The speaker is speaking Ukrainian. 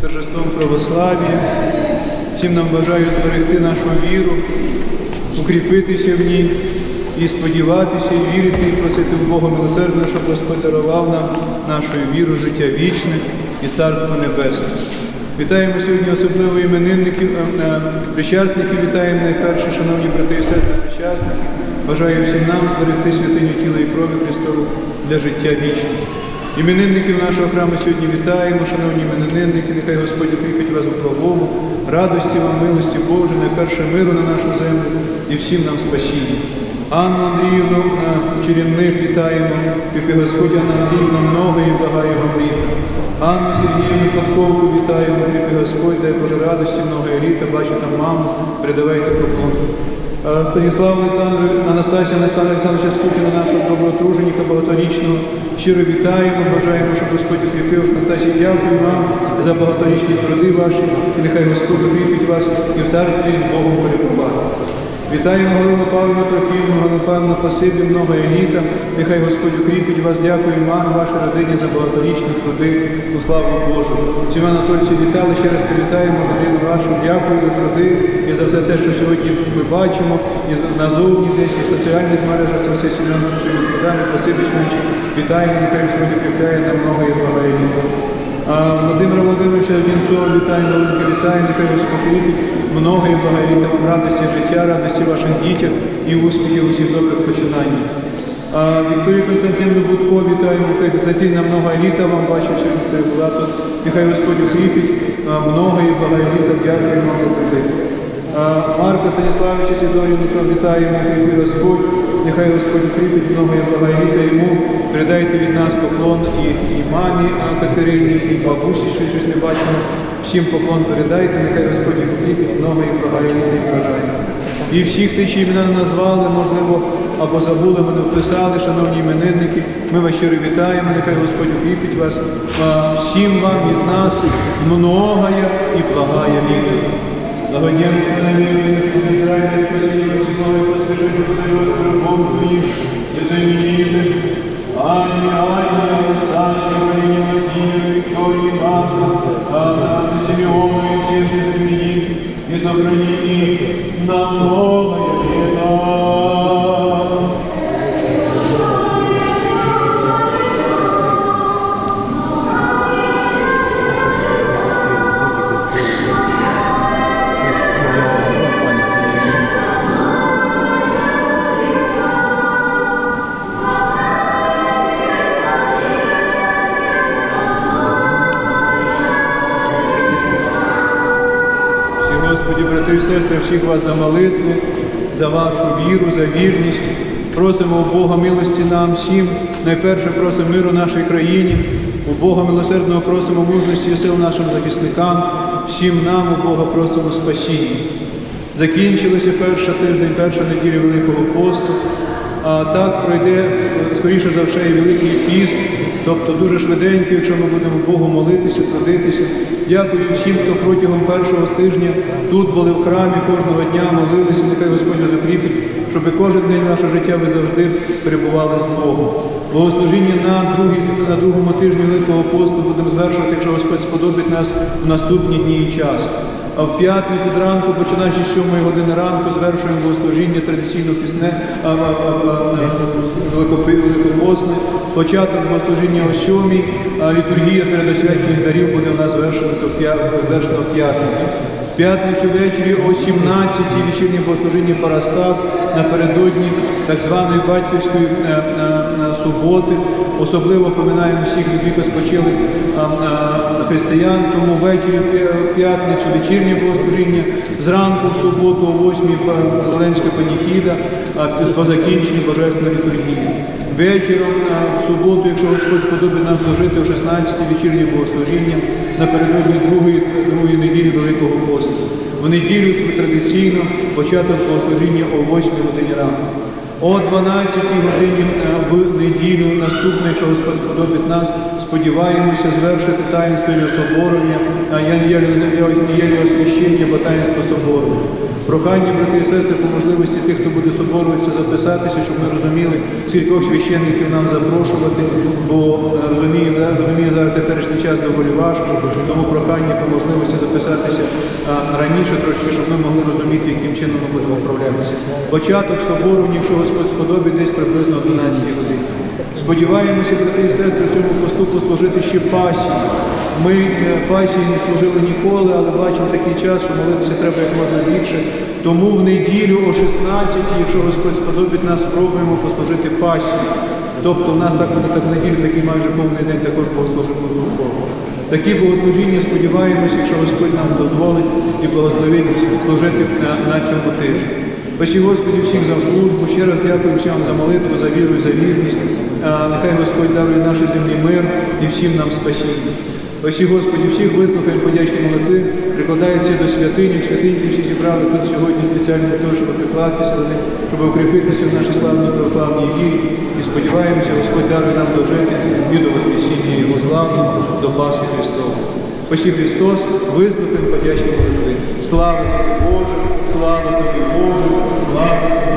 торжеством православ'я. Всім нам бажаю зберегти нашу віру, укріпитися в ній і сподіватися, і вірити, і просити в Бога милосердя, щоб Господь дарував нам нашою віру життя вічне і Царство Небесне. Вітаємо сьогодні особливо іменинників, е, е, причасників, вітаємо найперше, шановні брати і сестри, причасники. Бажаю всім нам зберегти святиню тіла і крові Христову для життя вічного. Іменинників нашого храму сьогодні вітаємо, шановні іменинники, нехай Господь укріпить вас у благому, радості вам, милості Божої, найперше миру на нашу землю і всім нам спасіння. Анну Андріївну е, чарівних вітаємо, яке Господь Анна Андріївна много і благає вам літа. Анну Сергіївну Подковку вітаємо, яке Господь дай Боже радості, много літа, бачу там маму, передавайте поклон. Е, Станіслав Олександр, Анастасія Олександра Олександровича Скупіна, нашого добротруженика багаторічного, щиро вітаємо, бажаємо, щоб Господь укріпив. Анастасію, дякую вам за багаторічні труди ваші, і нехай Господь укріпить вас і в царстві з Богом полікувати. Вітаємо Галину Галину Павлівну Спасибі, много еліта. Нехай Господь укріпить вас. Дякую вам, вашій родині за багаторічні труди у славу Божу. Сім'я Анатолійовича вітали, ще раз привітаємо родину вашу. Дякую за труди і за все те, що сьогодні ми бачимо, і назовні десь, і в соціальних мережах, за все. Спасибі, Сьогодні. Вітаємо, нехай Господь укріпляє нам много і благо Володимира Володимировича Вінцова вітаємо, велике вітаємо, нехай Господь укріпить много і радості життя, радості вашим дітям і успіхів усіх добрих починань. Вікторію Константину Будко вітаємо, нехай зайти на много літа вам сьогодні ти була тут. Нехай Господь укріпить много і благовіта, дякую вам за таке. Марка Станіславовича Сідорівника вітаємо, укріпи Господь. Нехай Господь укріпить много і благовіта йому. Передайте від нас поклон і, і мамі Катерині, і бабусі, що щось не бачимо. Всім поклон передайте, нехай Господь укріпить много і благовіта і бажання. І всіх тих, чиї імена не назвали, можливо, або забули, ми не вписали, шановні іменинники, ми вас щиро вітаємо, нехай Господь укріпить вас. А, Всім вам від нас многая і благая літа. Благоденствие мира, Израиля, спасение всего и поспешение Твоего с Богом Твоим, и знаменитым. Анне, Анне, Александре, Марине, Владимире, Виктории, Марку, Анна, Господі, брати і сестри, всіх вас за молитву, за вашу віру, за вірність. Просимо у Бога милості нам всім. Найперше просимо миру нашій країні. У Бога милосердного просимо мужності і сил нашим захисникам. Всім нам у Бога просимо спасіння. Закінчилася перша тиждень, перша неділя Великого посту. А так пройде, скоріше за все, і Великий піст, тобто дуже швиденько, якщо ми будемо Богу молитися, трудитися. Дякую всім, хто протягом першого тижня тут були в храмі, кожного дня молилися, нехай Господь закріпить, щоб кожен день нашого життя ви завжди перебували з Богом. Богослужіння на, другій, на другому тижні Великого посту будемо звершувати, якщо Господь сподобить нас в наступні дні і час. А в п'ятницю зранку, починаючи з 7 години ранку, звершуємо богослужіння традиційно пісне великопосне. Початок богослужіння о 7, а літургія передосвячених дарів буде в нас звершена в п'ятницю. П'ятницю ввечері о 17-й вечірнє богослужіння Парастас напередодні так званої батьківської е, е, суботи. Особливо поминаємо всіх, які спочили е, християн, тому ввечері п'ятницю вечірнє богослужіння, зранку в суботу о 8 па- Зеленська паніхіда, по закінченню Божественної літургії. Вечором а, в суботу, якщо Господь сподобить нас дожити о 16-й вечірнє богослужіння напередодні другої, другої неділі Великого посту. В неділю традиційно початок богослужіння о 8 годині ранку. О 12-й годині в неділю наступне, якщо Господь сподобить нас, сподіваємося звершити таїнство соборення, Єлі освящення, бо таїнство собору. Прохання, брати і сестри, по можливості тих, хто буде соборуватися, записатися, щоб ми розуміли, скількох священників нам запрошувати, бо е, розумію, да, розумію, зараз теперішній час доволі важко, тому прохання по можливості записатися а, раніше трошки, щоб ми могли розуміти, яким чином ми будемо вправлятися. Початок собору, якщо Господь сподобить, десь приблизно о 12 годині. Сподіваємося, брати і сестри, цьому посту послужити ще пасі. Ми е, пасії не служили ніколи, але бачимо такий час, що молитися треба як можна більше. Тому в неділю о 16, якщо Господь сподобить нас, спробуємо послужити пасії. Тобто в нас так буде так неділю, такий майже повний день також богослужимо службово. Такі богослужіння сподіваємося, якщо Господь нам дозволить і благословить служити на, на цьому тижні. Спасі Господі всім за службу. Ще раз дякую всім за молитву, за віру і за вірність. Нехай Господь дарує нашій землі мир і всім нам спасіння. Спасі Господі, всіх вислухаємо подячні молитви, прикладаються до святинь, святиньки всі зібрали тут сьогодні спеціально для того, щоб прикластися щоб укріпитися в нашій славній православній вірі. І сподіваємося, Господь дарує нам дожити і до Воскресіння Його слави, до Пасхи Христової. Почти Христос, вислухаємо подячні молитви. Слава тобі, Боже, слава тобі, Боже, слава.